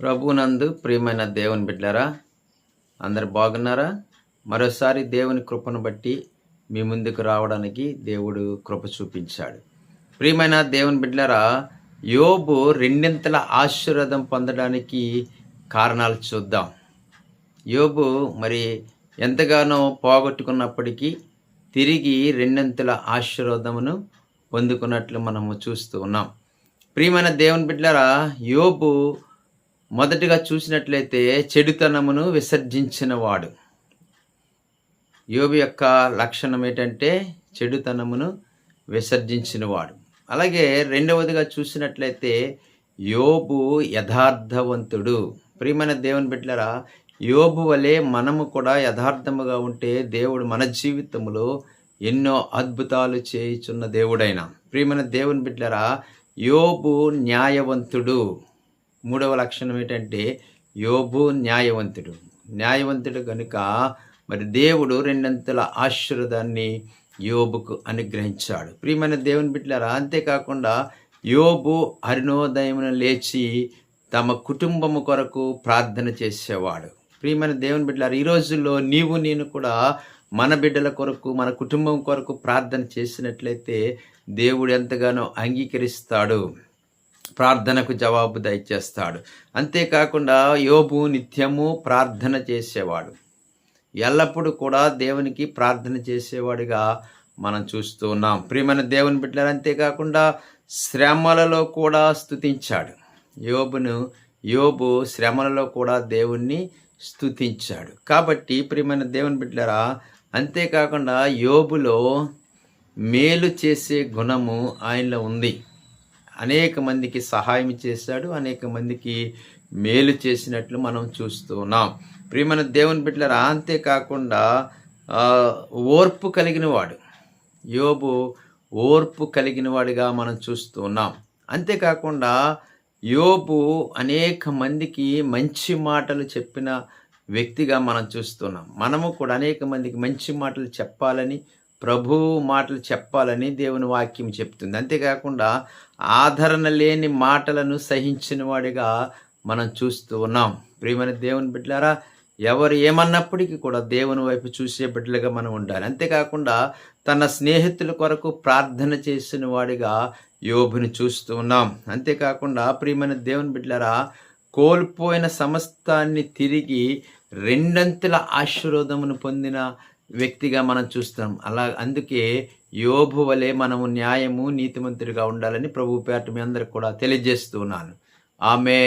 ప్రభునందు ప్రియమైన దేవుని బిడ్డారా అందరు బాగున్నారా? మరోసారి దేవుని కృపను బట్టి మీ ముందుకు రావడానికి దేవుడు కృప చూపించాడు. ప్రియమైన దేవుని బిడ్డారా యోబు రెండింతల ఆశీర్వాదం పొందడానికి కారణాలు చూద్దాం. యోబు మరి ఎంతగానో పోగొట్టుకున్నప్పటికీ తిరిగి రెండంతల ఆశీర్వాదమును పొందుకున్నట్లు మనము చూస్తూ ఉన్నాం. ప్రియమైన దేవుని బిడ్డారా యోబు మొదటిగా చూసినట్లయితే చెడుతనమును విసర్జించిన వాడు యోబు యొక్క లక్షణం ఏంటంటే చెడుతనమును విసర్జించిన వాడు అలాగే రెండవదిగా చూసినట్లయితే యోబు యథార్థవంతుడు. ప్రియమైన దేవుని బిడ్డలరా యోబు వలె మనము కూడా యథార్థముగా ఉంటే దేవుడు మన జీవితంలో ఎన్నో అద్భుతాలు చేయుచున్న దేవుడైన. ప్రియమైన దేవుని బిడ్డలరా యోబు న్యాయవంతుడు. మూడవ లక్షణం ఏంటంటే యోబు న్యాయవంతుడు. న్యాయవంతుడు కనుక మరి దేవుడు రెండంతల ఆశీర్వాదాన్ని యోబుకు అనుగ్రహించాడు. ప్రియమైన దేవుని బిడ్డలారా అంతేకాకుండా యోబు అరుణోదయమును లేచి తమ కుటుంబము కొరకు ప్రార్థన చేసేవాడు. ప్రియమైన దేవుని బిడ్డలారా ఈ రోజుల్లో నీవు నేను కూడా మన బిడ్డల కొరకు మన కుటుంబం కొరకు ప్రార్థన చేసినట్లయితే దేవుడు ఎంతగానో అంగీకరిస్తాడు. ప్రార్థనకు జవాబు దయచేస్తాడు. అంతేకాకుండా యోబు నిత్యము ప్రార్థన చేసేవాడు. ఎల్లప్పుడూ కూడా దేవునికి ప్రార్థన చేసేవాడిగా మనం చూస్తూ ఉన్నాం. ప్రియమైన దేవుని బిడ్డలు అంతేకాకుండా శ్రమలలో కూడా స్థుతించాడు యోబును యోబు శ్రమలలో కూడా దేవుణ్ణి స్థుతించాడు కాబట్టి ప్రియమైన దేవుని బిడ్డరా అంతేకాకుండా యోబులో మేలు చేసే గుణము ఆయనలో ఉంది. అనేక మందికి సహాయం చేశాడు అనేక మందికి మేలు చేసినట్లు మనం చూస్తూ ఉన్నాం. ప్రియమైన దేవుని బిడ్డలరా అంతేకాకుండా ఓర్పు కలిగిన వాడు యోబు ఓర్పు కలిగిన వాడిగా మనం చూస్తూ ఉన్నాం. అంతేకాకుండా యోబు అనేక మందికి మంచి మాటలు చెప్పిన వ్యక్తిగా మనం చూస్తున్నాం మనము కూడా అనేక మందికి మంచి మాటలు చెప్పాలని ప్రభు మాటలు చెప్పాలని దేవుని వాక్యం చెప్తుంది. అంతేకాకుండా ఆదరణ లేని మాటలను సహించిన వాడిగా మనం చూస్తూ ఉన్నాం. ప్రియమైన దేవుని బిడ్డలారా ఎవరు ఏమన్నప్పటికీ కూడా దేవుని వైపు చూసే బిడ్డలుగా మనం ఉండాలి. అంతేకాకుండా తన స్నేహితుల కొరకు ప్రార్థన చేసిన వాడిగా యోబుని చూస్తూ ఉన్నాం. అంతేకాకుండా ప్రియమైన దేవుని బిడ్డలారా కోల్పోయిన సమస్తాన్ని తిరిగి రెండంతుల ఆశీర్వాదమును పొందిన వ్యక్తిగా మనం చూస్తాం. అలా అందుకే యోబు వలె మనము న్యాయము నీతిమంతుడిగా ఉండాలని ప్రభు పేట మీ అందరికి కూడా తెలియజేస్తూ ఉన్నాను. ఆమె